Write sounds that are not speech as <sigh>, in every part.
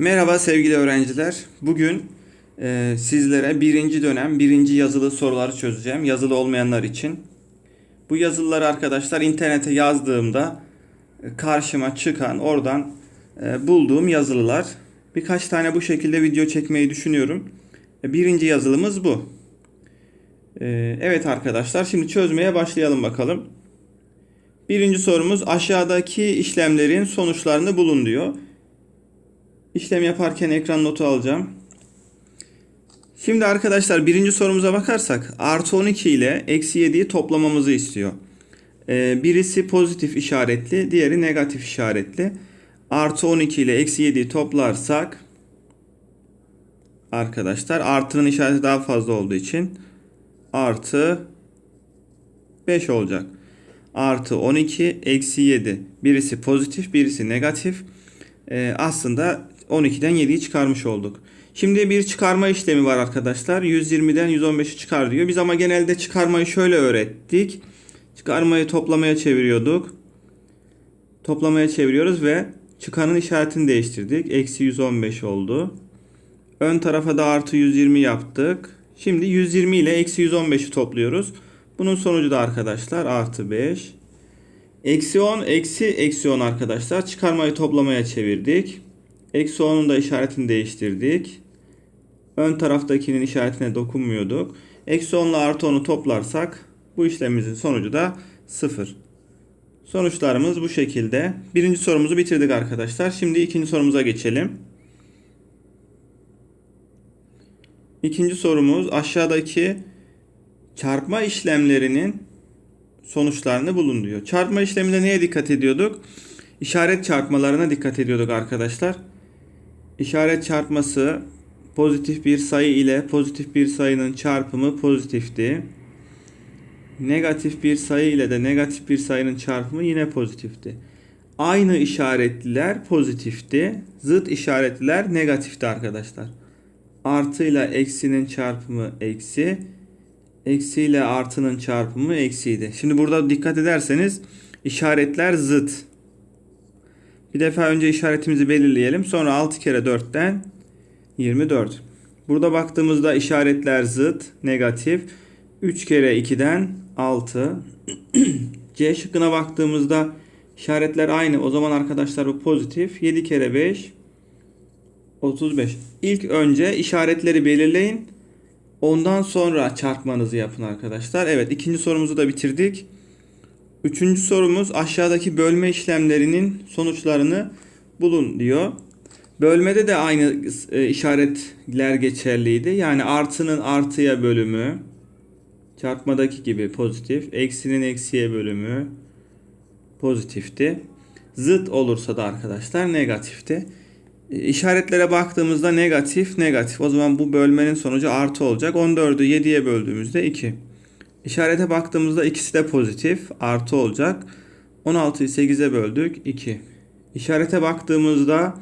Merhaba sevgili öğrenciler. Bugün e, sizlere birinci dönem birinci yazılı soruları çözeceğim. Yazılı olmayanlar için. Bu yazılıları arkadaşlar internete yazdığımda e, karşıma çıkan oradan e, bulduğum yazılılar. Birkaç tane bu şekilde video çekmeyi düşünüyorum. E, birinci yazılımız bu. E, evet arkadaşlar şimdi çözmeye başlayalım bakalım. Birinci sorumuz aşağıdaki işlemlerin sonuçlarını bulun diyor. İşlem yaparken ekran notu alacağım. Şimdi arkadaşlar birinci sorumuza bakarsak artı 12 ile eksi 7'yi toplamamızı istiyor. Ee, birisi pozitif işaretli, diğeri negatif işaretli. Artı 12 ile eksi 7'yi toplarsak arkadaşlar artının işareti daha fazla olduğu için artı 5 olacak. Artı 12 eksi 7. Birisi pozitif birisi negatif. Ee, aslında 12'den 7'yi çıkarmış olduk. Şimdi bir çıkarma işlemi var arkadaşlar. 120'den 115'i çıkar diyor. Biz ama genelde çıkarmayı şöyle öğrettik. Çıkarmayı toplamaya çeviriyorduk. Toplamaya çeviriyoruz ve çıkanın işaretini değiştirdik. Eksi 115 oldu. Ön tarafa da artı 120 yaptık. Şimdi 120 ile eksi 115'i topluyoruz. Bunun sonucu da arkadaşlar artı 5. Eksi 10 eksi eksi 10 arkadaşlar. Çıkarmayı toplamaya çevirdik. Eksi 10'un da işaretini değiştirdik. Ön taraftakinin işaretine dokunmuyorduk. Eksi 10 ile artı 10'u toplarsak bu işlemimizin sonucu da 0. Sonuçlarımız bu şekilde. Birinci sorumuzu bitirdik arkadaşlar. Şimdi ikinci sorumuza geçelim. İkinci sorumuz aşağıdaki çarpma işlemlerinin sonuçlarını bulun diyor. Çarpma işleminde neye dikkat ediyorduk? İşaret çarpmalarına dikkat ediyorduk arkadaşlar. İşaret çarpması pozitif bir sayı ile pozitif bir sayının çarpımı pozitifti. Negatif bir sayı ile de negatif bir sayının çarpımı yine pozitifti. Aynı işaretliler pozitifti. Zıt işaretliler negatifti arkadaşlar. Artı ile eksinin çarpımı eksi. Eksi ile artının çarpımı eksiydi. Şimdi burada dikkat ederseniz işaretler zıt. Bir defa önce işaretimizi belirleyelim. Sonra 6 kere 4'ten 24. Burada baktığımızda işaretler zıt, negatif. 3 kere 2'den 6. <clears throat> C şıkkına baktığımızda işaretler aynı. O zaman arkadaşlar bu pozitif. 7 kere 5 35. İlk önce işaretleri belirleyin. Ondan sonra çarpmanızı yapın arkadaşlar. Evet ikinci sorumuzu da bitirdik. Üçüncü sorumuz aşağıdaki bölme işlemlerinin sonuçlarını bulun diyor. Bölmede de aynı e, işaretler geçerliydi. Yani artının artıya bölümü, çarpmadaki gibi pozitif, eksinin eksiye bölümü pozitifti. Zıt olursa da arkadaşlar negatifti. E, işaretlere baktığımızda negatif, negatif. O zaman bu bölmenin sonucu artı olacak. 14'ü 7'ye böldüğümüzde 2. İşarete baktığımızda ikisi de pozitif. Artı olacak. 16'yı 8'e böldük. 2. İşarete baktığımızda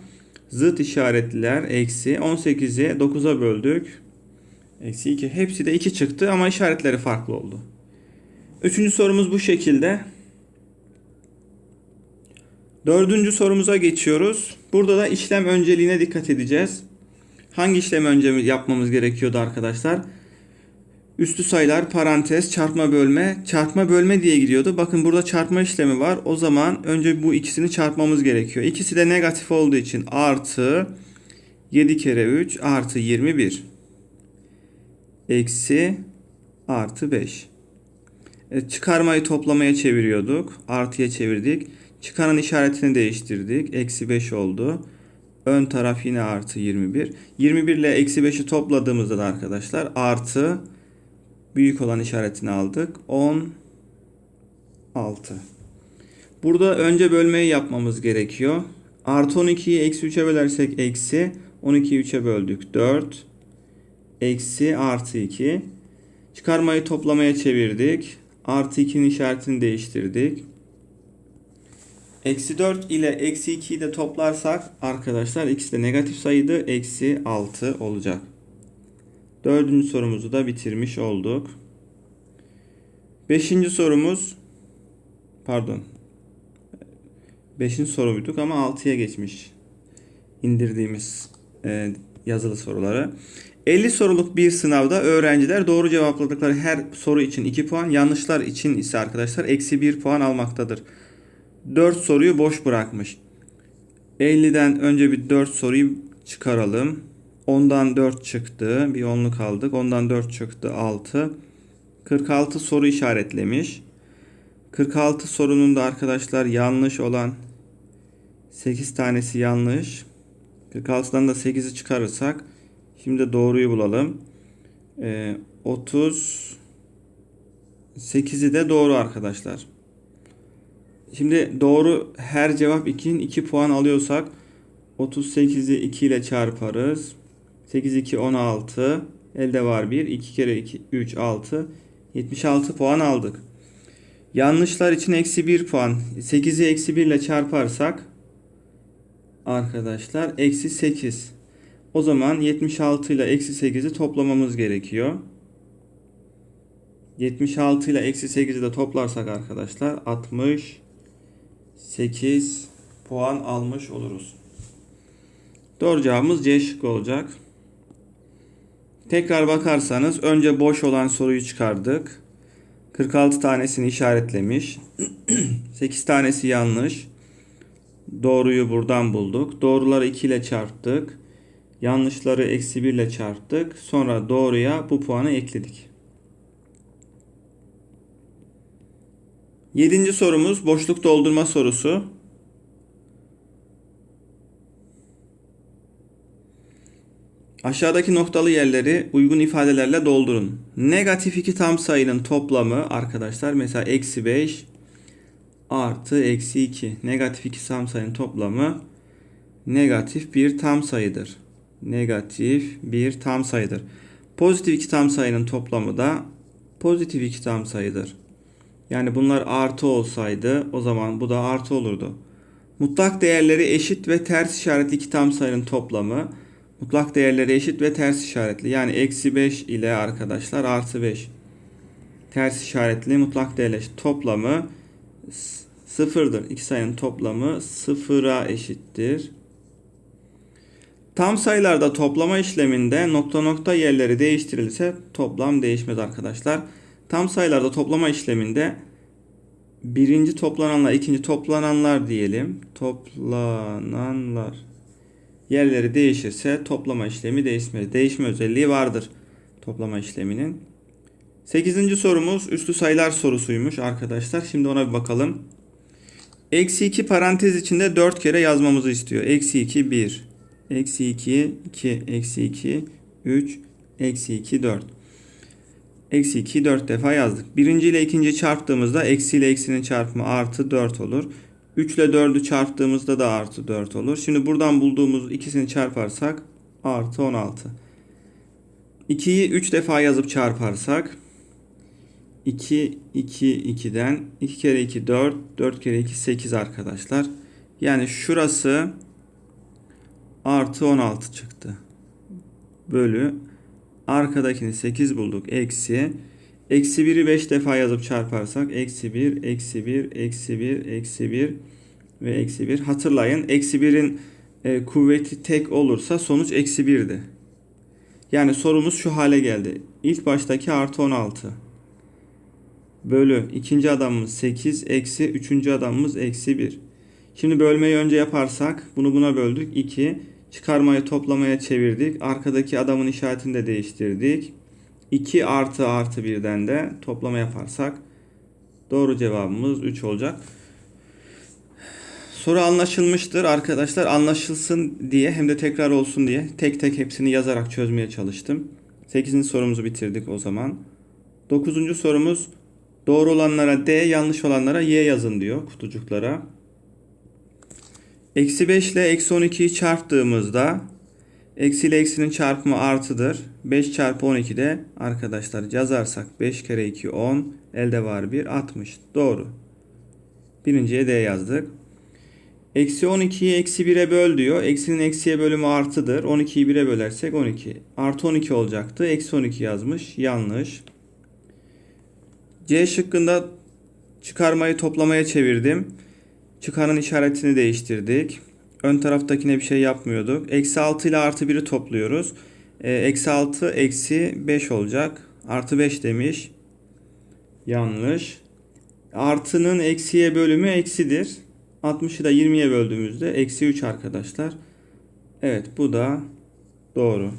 zıt işaretliler eksi. 18'i 9'a böldük. Eksi 2. Hepsi de 2 çıktı ama işaretleri farklı oldu. Üçüncü sorumuz bu şekilde. Dördüncü sorumuza geçiyoruz. Burada da işlem önceliğine dikkat edeceğiz. Hangi işlemi önce yapmamız gerekiyordu arkadaşlar? Üstü sayılar, parantez, çarpma bölme. Çarpma bölme diye gidiyordu. Bakın burada çarpma işlemi var. O zaman önce bu ikisini çarpmamız gerekiyor. İkisi de negatif olduğu için artı 7 kere 3 artı 21. Eksi artı 5. Evet, çıkarmayı toplamaya çeviriyorduk. Artıya çevirdik. Çıkanın işaretini değiştirdik. Eksi 5 oldu. Ön taraf yine artı 21. 21 ile eksi 5'i topladığımızda da arkadaşlar artı büyük olan işaretini aldık. 10 6. Burada önce bölmeyi yapmamız gerekiyor. Artı 12'yi eksi 3'e bölersek eksi 12'yi 3'e böldük 4. Eksi artı 2. Çıkarmayı toplamaya çevirdik. Artı 2'nin işaretini değiştirdik. Eksi 4 ile eksi 2'yi de toplarsak arkadaşlar ikisi de negatif sayıydı. Eksi 6 olacak. Dördüncü sorumuzu da bitirmiş olduk. Beşinci sorumuz pardon. Beşinci soruyduk ama altıya geçmiş. indirdiğimiz e, yazılı soruları. 50 soruluk bir sınavda öğrenciler doğru cevapladıkları her soru için 2 puan, yanlışlar için ise arkadaşlar eksi 1 puan almaktadır. 4 soruyu boş bırakmış. 50'den önce bir 4 soruyu çıkaralım. 10'dan 4 çıktı. Bir onluk aldık. Ondan 4 çıktı 6. 46 soru işaretlemiş. 46 sorunun da arkadaşlar yanlış olan 8 tanesi yanlış. 46'dan da 8'i çıkarırsak şimdi doğruyu bulalım. Ee, 30 8'i de doğru arkadaşlar. Şimdi doğru her cevap 2'nin 2 puan alıyorsak 38'i 2 ile çarparız. 8 2 16. Elde var 1. 2 kere 2 3 6. 76 puan aldık. Yanlışlar için eksi 1 puan. 8'i eksi 1 ile çarparsak arkadaşlar eksi 8. O zaman 76 ile eksi 8'i toplamamız gerekiyor. 76 ile eksi 8'i de toplarsak arkadaşlar 68 puan almış oluruz. Doğru cevabımız C şıkkı olacak. Tekrar bakarsanız önce boş olan soruyu çıkardık. 46 tanesini işaretlemiş. <clears throat> 8 tanesi yanlış. Doğruyu buradan bulduk. Doğruları 2 ile çarptık. Yanlışları eksi 1 ile çarptık. Sonra doğruya bu puanı ekledik. Yedinci sorumuz boşluk doldurma sorusu. Aşağıdaki noktalı yerleri uygun ifadelerle doldurun. Negatif iki tam sayının toplamı arkadaşlar mesela eksi 5 artı eksi 2. Negatif iki tam sayının toplamı negatif bir tam sayıdır. Negatif bir tam sayıdır. Pozitif iki tam sayının toplamı da pozitif iki tam sayıdır. Yani bunlar artı olsaydı o zaman bu da artı olurdu. Mutlak değerleri eşit ve ters işaretli iki tam sayının toplamı mutlak değerleri eşit ve ters işaretli. Yani eksi 5 ile arkadaşlar artı 5. Ters işaretli mutlak değerler toplamı sıfırdır. İki sayının toplamı sıfıra eşittir. Tam sayılarda toplama işleminde nokta nokta yerleri değiştirilirse toplam değişmez arkadaşlar. Tam sayılarda toplama işleminde birinci toplananlar, ikinci toplananlar diyelim. Toplananlar yerleri değişirse toplama işlemi değişmez. Değişme özelliği vardır toplama işleminin. Sekizinci sorumuz üslü sayılar sorusuymuş arkadaşlar. Şimdi ona bir bakalım. Eksi 2 parantez içinde 4 kere yazmamızı istiyor. Eksi 2 1. Eksi 2 2. Eksi 2 3. Eksi 2 4. Eksi 2'yi 4 defa yazdık. Birinci ile ikinci çarptığımızda eksi ile eksinin çarpımı artı 4 olur. 3 ile 4'ü çarptığımızda da artı 4 olur. Şimdi buradan bulduğumuz ikisini çarparsak artı 16. 2'yi 3 defa yazıp çarparsak 2, 2, 2'den 2 kere 2 4, 4 kere 2 8 arkadaşlar. Yani şurası artı 16 çıktı. Bölü arkadakini 8 bulduk. Eksi. Eksi 1'i 5 defa yazıp çarparsak eksi 1, eksi 1, eksi 1, eksi 1 ve eksi 1. Hatırlayın eksi 1'in e, kuvveti tek olursa sonuç eksi 1'di. Yani sorumuz şu hale geldi. İlk baştaki artı 16 bölü ikinci adamımız 8 eksi üçüncü adamımız eksi 1. Şimdi bölmeyi önce yaparsak bunu buna böldük 2. Çıkarmayı toplamaya çevirdik. Arkadaki adamın işaretini de değiştirdik. 2 artı artı 1'den de toplama yaparsak doğru cevabımız 3 olacak. Soru anlaşılmıştır arkadaşlar. Anlaşılsın diye hem de tekrar olsun diye tek tek hepsini yazarak çözmeye çalıştım. 8. sorumuzu bitirdik o zaman. 9. sorumuz doğru olanlara D, yanlış olanlara Y yazın diyor kutucuklara. Eksi 5 ile eksi 12'yi çarptığımızda eksi ile eksinin çarpımı artıdır. 5 çarpı 12 de arkadaşlar yazarsak 5 kere 2 10 elde var 1 60 doğru. Birinciye D yazdık. Eksi 12'yi eksi 1'e böl diyor. Eksinin eksiye bölümü artıdır. 12'yi 1'e bölersek 12. Artı 12 olacaktı. Eksi 12 yazmış. Yanlış. C şıkkında çıkarmayı toplamaya çevirdim. Çıkanın işaretini değiştirdik. Ön taraftakine bir şey yapmıyorduk. Eksi 6 ile artı 1'i topluyoruz. Ee, Eksi 6 eksi 5 olacak. Artı 5 demiş. Yanlış. Artının eksiye bölümü eksidir. 60'ı da 20'ye böldüğümüzde eksi 3 arkadaşlar. Evet bu da doğru.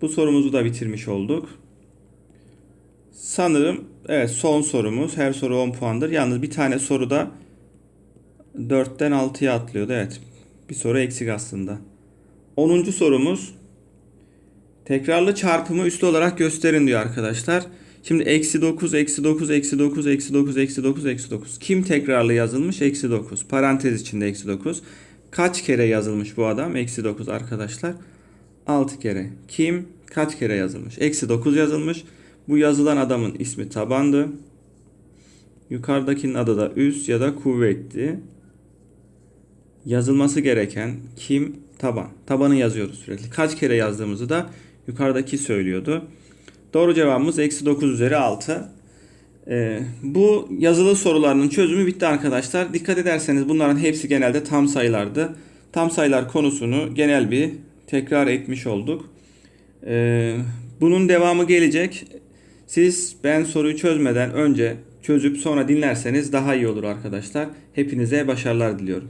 Bu sorumuzu da bitirmiş olduk. Sanırım evet son sorumuz. Her soru 10 puandır. Yalnız bir tane soruda 4'ten 6'ya atlıyordu. Evet. Bir soru eksik aslında. 10. sorumuz. Tekrarlı çarpımı üslü olarak gösterin diyor arkadaşlar. Şimdi eksi 9, eksi 9, eksi 9, eksi 9, eksi 9, eksi 9. Kim tekrarlı yazılmış? Eksi 9. Parantez içinde eksi 9. Kaç kere yazılmış bu adam? Eksi 9 arkadaşlar. 6 kere. Kim? Kaç kere yazılmış? Eksi 9 yazılmış. Bu yazılan adamın ismi tabandı. Yukarıdakinin adı da üs ya da kuvvetti. Yazılması gereken kim? Taban. Tabanı yazıyoruz sürekli. Kaç kere yazdığımızı da yukarıdaki söylüyordu. Doğru cevabımız eksi 9 üzeri 6. Ee, bu yazılı sorularının çözümü bitti arkadaşlar. Dikkat ederseniz bunların hepsi genelde tam sayılardı. Tam sayılar konusunu genel bir tekrar etmiş olduk. Ee, bunun devamı gelecek. Siz ben soruyu çözmeden önce çözüp sonra dinlerseniz daha iyi olur arkadaşlar. Hepinize başarılar diliyorum.